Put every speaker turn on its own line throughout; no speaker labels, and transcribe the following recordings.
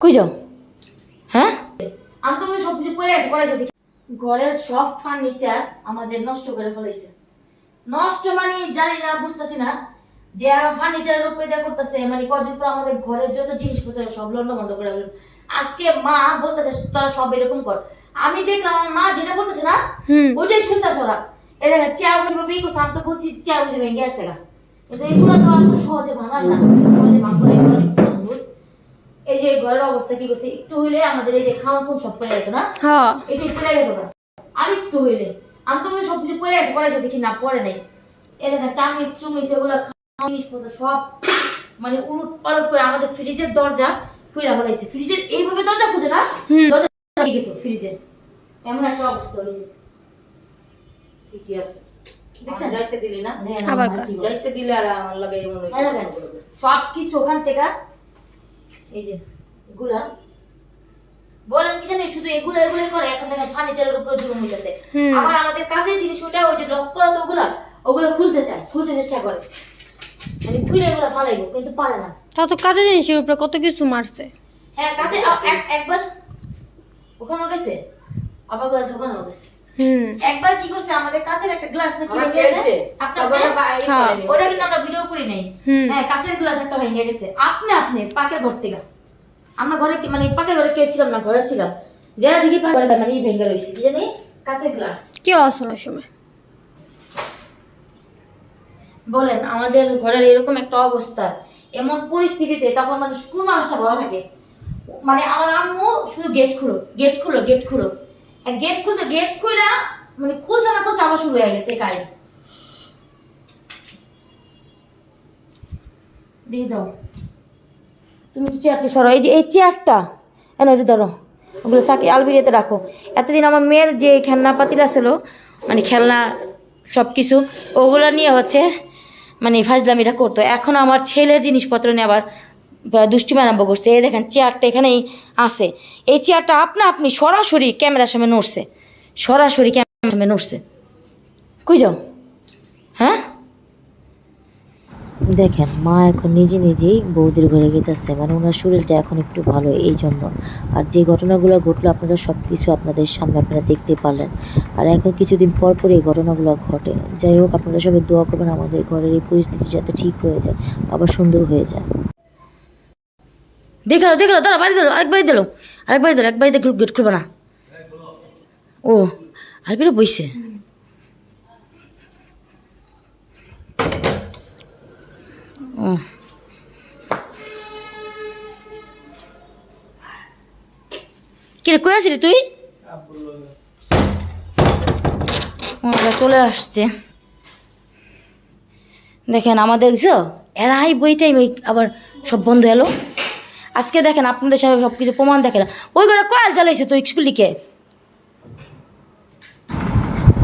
কই যাও? হ্যাঁ?
আমি তো পড়ে আছে পড়ে আছে ঘরের সব ফার্নিচার আমাদের নষ্ট করে ফেলাইছে। নষ্ট মানে জানি না বুঝতেছি না। যে ফার্নিচারের উপরে দেয়া করতেছে মানে কদিন পর আমাদের ঘরের যত জিনিসপত্র সব লন্ড বন্ধ করে ফেলবে। আজকে মা বলতেছে তোরা সব এরকম কর। আমি দেখলাম আমার মা যেটা বলতেছে না ওইটাই শুনতেছে ওরা। এ দেখেন চেয়ার বিয়ে করছে আমি তো বলছি চেয়ার বুঝে ভেঙে গেছে গা। কিন্তু এগুলো তো আর সহজে ভাঙার না সহজে ভাঙ করে এই ঘরের অবস্থা কি করছে? একটু হইলে আমাদের এই যে খাওয়া খুব সব পড়ে যেত না?
হ্যাঁ।
পড়ে গেল আর একটু হইলে। আমি তো ওই সব কিছু পড়ে আছে পড়ে আছে দেখি না পড়ে নাই। এই দেখেন চামিচ চুমিচ এগুলো জিনিসপত্র সব মানে উলট পালট করে আমাদের ফ্রিজের দরজা খুলে ফেলাইছে। ফ্রিজের এইভাবে দরজা খুঁজে না? দরজা ফ্রিজের। এমন একটা অবস্থা হয়েছে
ঠিকই আছে।
দেখছেন?
যাইতে দিলি না। যাইতে দিলে আর আমার লাগে এমন
সব কিছু ওখান থেকে এই যে এগুলা? বলেন কিছু নেই শুধু এগুলো এগুলো করে এখন থেকে ফার্নিচারের উপরে জুলুম হইতেছে। আবার আমাদের কাজের জিনিস ওটা ওই যে লক করা তো ওগুলা ওগুলো খুলতে চায় খুলতে চেষ্টা করে। মানে খুলে এগুলো ফালাইবো কিন্তু পারে না।
তত কাজের জিনিসের উপরে কত কিছু মারছে।
হ্যাঁ কাছে একবার ওখানেও গেছে আবার গেছে ওখানেও গেছে। একবার কি করছে আমাদের কাছের একটা গ্লাস নাকি ভেঙে গেছে? আপনার। ওটা কিন্তু আমরা ভিডিও করি নাই। হ্যাঁ কাঁচের গ্লাস একটা ভেঙে গেছে। আপনি আপনি পাকের ভর্তি থেকে আমরা ঘরে মানে পাকের ঘরে কেউ ছিলাম না ঘরে ছিলাম। যারা দেখি পাকের ঘরে মানে ভেঙে রয়েছে কি জানি? কাঁচের গ্লাস।
কি আসল সময়
বলেন আমাদের ঘরের এরকম একটা অবস্থা এমন পরিস্থিতিতে তখন মানুষ কোন মানুষটা ভালো থাকে? মানে আমার আম্মু শুধু গেট খুলো গেট খুলো গেট খুলো। গেট খুলতে গেট খুলে মানে খুলছে না খুলছে আবার শুরু হয়ে গেছে কাহিনী। দিয়ে দাও। তুমি একটু চেয়ারটা সরো এই যে, এই চেয়ারটা। এনে একটু ধরো। ওগুলো সাকি আলবিরিয়াতে রাখো। এতদিন আমার মেয়ের যে খেলনা পাতিলা ছিল মানে খেলনা সব কিছু ওগুলো নিয়ে হচ্ছে মানে ফাজলামিটা করতো। এখন আমার ছেলের জিনিসপত্র নিয়ে আবার দুষ্টিমি আরম্ভ করছে। এই দেখেন, চেয়ারটা এখানেই আছে। এই চেয়ারটা আপনা আপনি সরাসরি ক্যামেরার সামনে নড়ছে। সরাসরি ক্যামেরার সামনে নড়ছে। কই হ্যাঁ
দেখেন, মা এখন নিজে নিজেই বৌদির ঘরে গেতেছে মানে ওনার শরীরটা এখন একটু ভালো, এই জন্য। আর যে ঘটনাগুলো ঘটলো, আপনারা সব কিছু আপনাদের সামনে আপনারা দেখতে পারলেন। আর এখন কিছুদিন পর পর এই ঘটনাগুলো ঘটে। যাই হোক, আপনারা সবাই দোয়া করবেন আমাদের ঘরের এই পরিস্থিতি যাতে ঠিক হয়ে যায়, আবার সুন্দর হয়ে যায়।
দেখাল দেখাল দাঁড়া বাড়ি দিলো আরেক বাড়ি দিলো আরেক বাড়ি দিলো এক বাড়িতে গেট করবে না। ও আরেকবারে বইছে। কিরে, কই আসলি তুই? ওরা চলে আসছে। দেখেন, আমাদের দেখছ? এরা এই বইটাই ওই আবার সব বন্ধ হলো। আজকে দেখেন, আপনাদের সামনে সব কিছু প্রমাণ দেখেন ওই ঘরে কয়াল জ্বালাইছে তো স্কুলিকে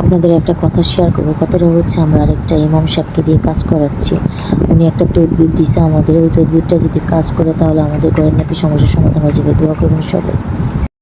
আপনাদের একটা কথা শেয়ার করব। কথাটা হচ্ছে, আমরা আরেকটা ইমাম সাহেবকে দিয়ে কাজ করাচ্ছি। উনি একটা তদবির দিছে আমাদের। ওই তদবিরটা যদি কাজ করে, তাহলে আমাদের ঘরের নাকি সমস্যার সমাধান হয়ে যাবে। দোয়া করবেন সবাই।